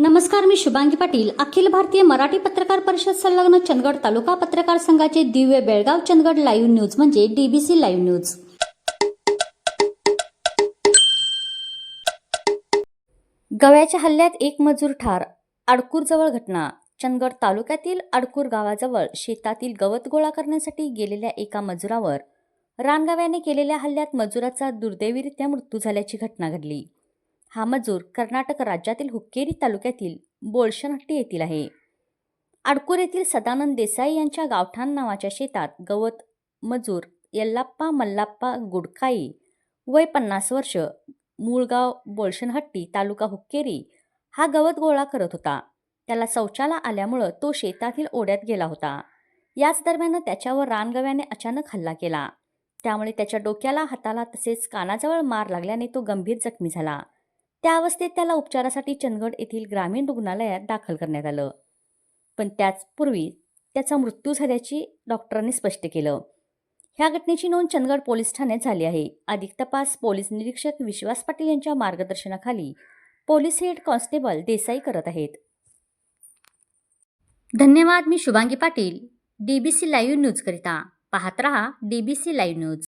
नमस्कार मी शुभांगी पाटील. अखिल भारतीय मराठी पत्रकार परिषद संलग्न चंदगड तालुका पत्रकार संघाचे दिव्य बेळगाव चंदगड लाईव्ह न्यूज म्हणजे डीबीसी लाईव्ह न्यूज. गव्याच्या हल्ल्यात एक मजूर ठार. आडकूरजवळ घटना. चंदगड तालुक्यातील आडकूर गावाजवळ शेतातील गवत गोळा करण्यासाठी गेलेल्या एका मजुरावर रानगाव्याने केलेल्या हल्ल्यात मजुराचा दुर्दैवीरित्या मृत्यू झाल्याची घटना घडली. हा मजूर कर्नाटक राज्यातील हुक्केरी तालुक्यातील बोळशनहट्टी येथील आहे. आडकूर येथील सदानंद देसाई यांच्या गावठाण नावाच्या शेतात गवत मजूर यल्लाप्पा मल्लाप्पा गुडकाई वय पन्नास वर्ष मूळगाव बोळशनहट्टी तालुका हुक्केरी हा गवत गोळा करत होता. त्याला शौचाला आल्यामुळं तो शेतातील ओढ्यात गेला होता. याच दरम्यान त्याच्यावर रानगव्याने अचानक हल्ला केला. त्यामुळे त्याच्या डोक्याला हाताला तसेच कानाजवळ मार लागल्याने तो गंभीर जखमी झाला. त्या अवस्थेत त्याला उपचारासाठी चंदगड येथील ग्रामीण रुग्णालयात दाखल करण्यात आलं. पण त्याचपूर्वी त्याचा मृत्यू झाल्याची डॉक्टरांनी स्पष्ट केलं. ह्या घटनेची नोंद चंदगड पोलीस ठाण्यात झाली आहे. अधिक तपास पोलीस निरीक्षक विश्वास पाटील यांच्या मार्गदर्शनाखाली पोलीस हेड कॉन्स्टेबल देसाई करत आहेत. धन्यवाद मी शुभांगी पाटील डीबीसी लाईव्ह न्यूजकरिता. पाहत रहा डीबीसी लाईव्ह न्यूज.